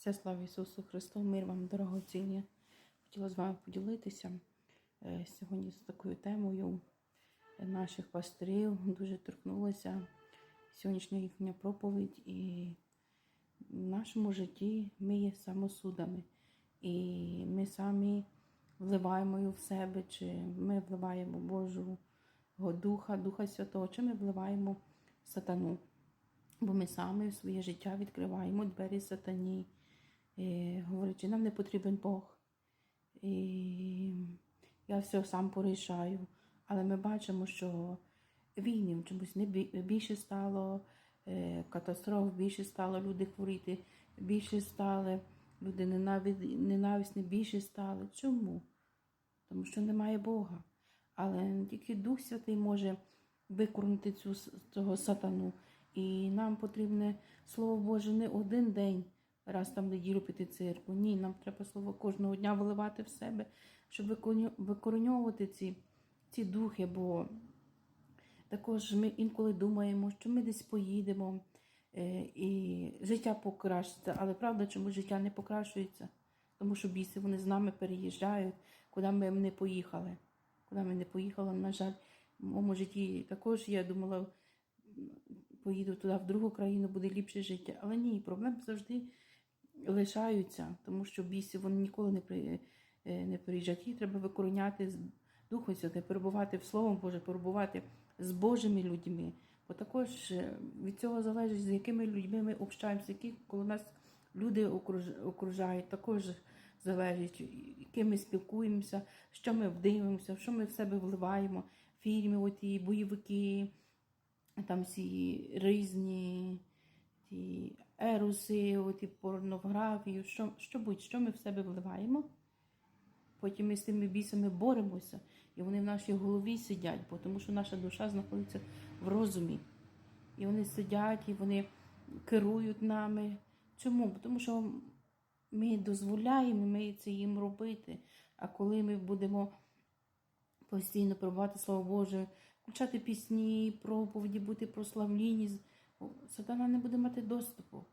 Вся слава Ісусу Христу, мир вам, дорогоцінні. Хотіла з вами поділитися е, сьогодні з такою темою наших пастирів. Дуже торкнулася сьогоднішня їхня проповідь. І в нашому житті ми є самосудами. І ми самі вливаємо в себе, чи ми вливаємо Божого Духа, Духа Святого, чи ми вливаємо сатану. Бо ми самі в своє життя відкриваємо двері сатані, і, говорячи, нам не потрібен Бог. І я все сам порішаю. Але ми бачимо, що війни чомусь не більше стало, е, катастроф більше стало, люди хворіти більше стали, люди ненависні більше стали. Чому? Тому що немає Бога. Але тільки Дух Святий може викорнити цю, цього сатану. І нам потрібне Слово Боже не один день, раз там неділю піти церкву. Ні, нам треба слово кожного дня виливати в себе, щоб викореньовувати ці, ці духи. Бо також ми інколи думаємо, що ми десь поїдемо е, і життя покращиться. Але правда, чому життя не покращується? Тому що біси вони з нами переїжджають, куди ми не поїхали. Куди ми не поїхали, на жаль, в моєму житті також я думала, поїду туди, в другу країну, буде ліпше життя. Але ні, проблеми завжди лишаються, тому що бісі вони ніколи не, при, е, не приїжджають. Їх треба викореняти з Духом Святим, перебувати в Словом Боже, перебувати з Божими людьми. Бо також е, від цього залежить, з якими людьми ми общаємося, які коли нас люди окруж- окружають, також залежить, яким ми спілкуємося, що ми дивимося, що ми в себе вливаємо, фільми, оті, бойовики, там всі різні ті еруси, оті порнографію, що, що будь-що ми в себе вливаємо. Потім ми з тими бісами боремося, і вони в нашій голові сидять, тому що наша душа знаходиться в розумі. І вони сидять, і вони керують нами. Чому? Тому що ми дозволяємо ми це їм робити. А коли ми будемо постійно пробувати Слово Боже, включати пісні, проповіді, бути прославлінні, сатана не буде мати доступу.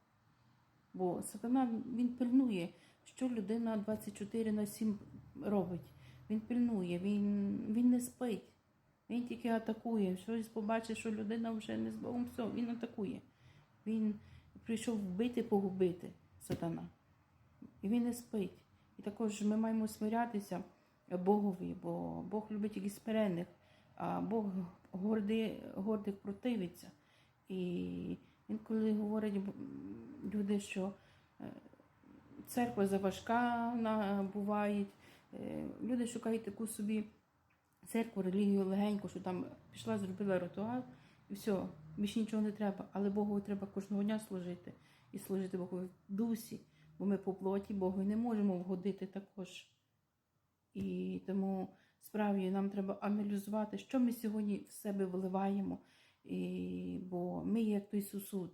Бо сатана він пильнує, що людина 24 на 7 робить. Він пильнує, він, він не спить. Він тільки атакує. Щось побачить, що людина вже не з Богом, все, він атакує. Він прийшов вбити, погубити сатана. І він не спить. І також ми маємо смирятися Богові, бо Бог любить тільки смирених, а Бог гордий, гордих противиться. І інколи говорять люди, що е, церква заважка бувають. Е, Люди шукають таку собі церкву, релігію легеньку, що там пішла, зробила ритуал, і все, більше нічого не треба. Але Богу треба кожного дня служити і служити Богу в дусі, бо ми по плоті Богу не можемо вгодити також. І тому справді нам треба аналізувати, що ми сьогодні в себе вливаємо. І, бо ми є як той сусуд.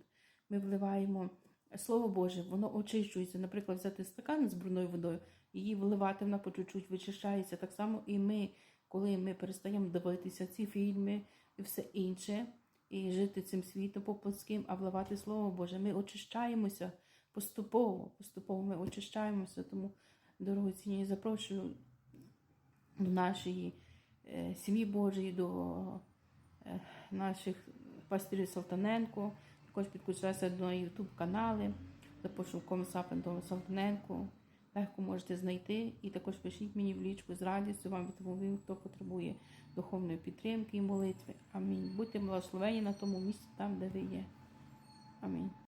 Ми вливаємо Слово Боже, воно очищується. Наприклад, взяти стакан з брудною водою, її вливати, вона по чуть-чуть вичищається. Так само і ми, коли ми перестаємо дивитися ці фільми і все інше, і жити цим світом по-плотським, а вливати Слово Боже, ми очищаємося поступово, поступово ми очищаємося. Тому, дорогоцінні, запрошую до нашої е, сім'ї Божої, до е, наших пастирів Салтаненко. Також підключайтеся до YouTube канали за пошуком Сапентом Салтаненко. Легко можете знайти. І також пишіть мені в лічку з радістю, вам відповім, хто потребує духовної підтримки і молитви. Амінь. Будьте благословені на тому місці, там, де ви є. Амінь.